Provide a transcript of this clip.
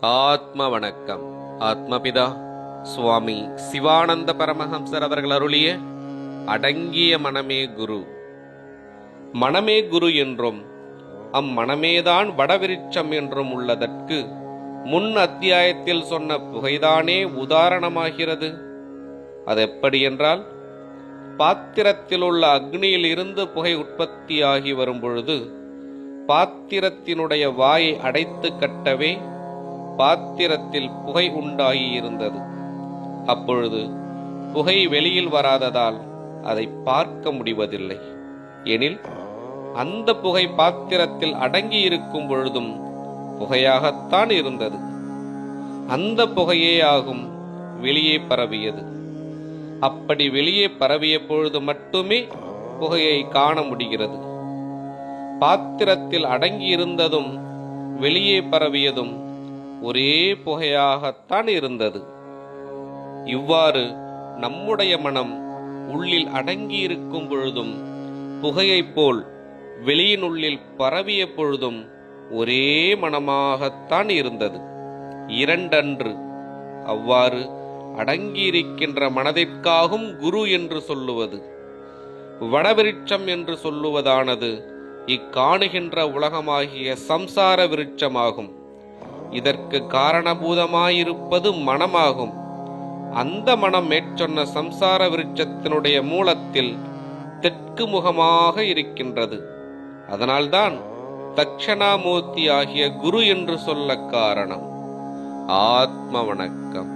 ஆத்ம வணக்கம் ஆத்மபிதா சுவாமி சிவானந்த பரமஹம்சர் அவர்கள் அருளிய அடங்கிய மனமே குரு. மனமே குரு என்றும் அம்மனமேதான் வடவிருட்சம் என்றும் உள்ளதற்கு முன் அத்தியாயத்தில் சொன்ன புகைதானே உதாரணமாகிறது. அது எப்படி என்றால் பாத்திரத்தில் உள்ள அக்னியில் இருந்து புகை உற்பத்தியாகி வரும் பொழுது பாத்திரத்தினுடைய வாயை அடைத்து கட்டவே பாத்திரத்தில் புகை உண்டாகி இருந்தது அப்பொழுது புகை வெளியில் வராததால் அதை பார்க்க முடிவதில்லை. எனில் அந்த புகை பாத்திரத்தில் அடங்கி இருக்கும் பொழுதும் புகையாகத்தான் இருந்தது. அந்த புகையே ஆகும் வெளியே பரவியது. அப்படி வெளியே பரவிய பொழுது மட்டுமே புகையை காண முடிகிறது. பாத்திரத்தில் அடங்கியிருந்ததும் வெளியே பரவியதும் ஒரே புகையாகத்தான் இருந்தது. இவ்வாறு நம்முடைய மனம் உள்ளில் அடங்கியிருக்கும் பொழுதும் புகையைப் போல் வெளியினுள்ளில் பரவிய பொழுதும் ஒரே மனமாகத்தான் இருந்தது. இரண்டன்று அவ்வாறு அடங்கியிருக்கின்ற மனதிற்காகும் குரு என்று சொல்லுவது வடவிருட்சம் என்று சொல்லுவதானது இக்காணுகின்ற உலகமாகிய சம்சார விருட்சமாகும். இதற்கு காரணபூதமாயிருப்பது மனமாகும். அந்த மனம் மேற்சொன்ன சம்சார விருட்சத்தினுடைய மூலத்தில் தெற்கு முகமாக இருக்கின்றது. அதனால்தான் தட்சணாமூர்த்தி ஆகிய குரு என்று சொல்ல காரணம். ஆத்ம வணக்கம்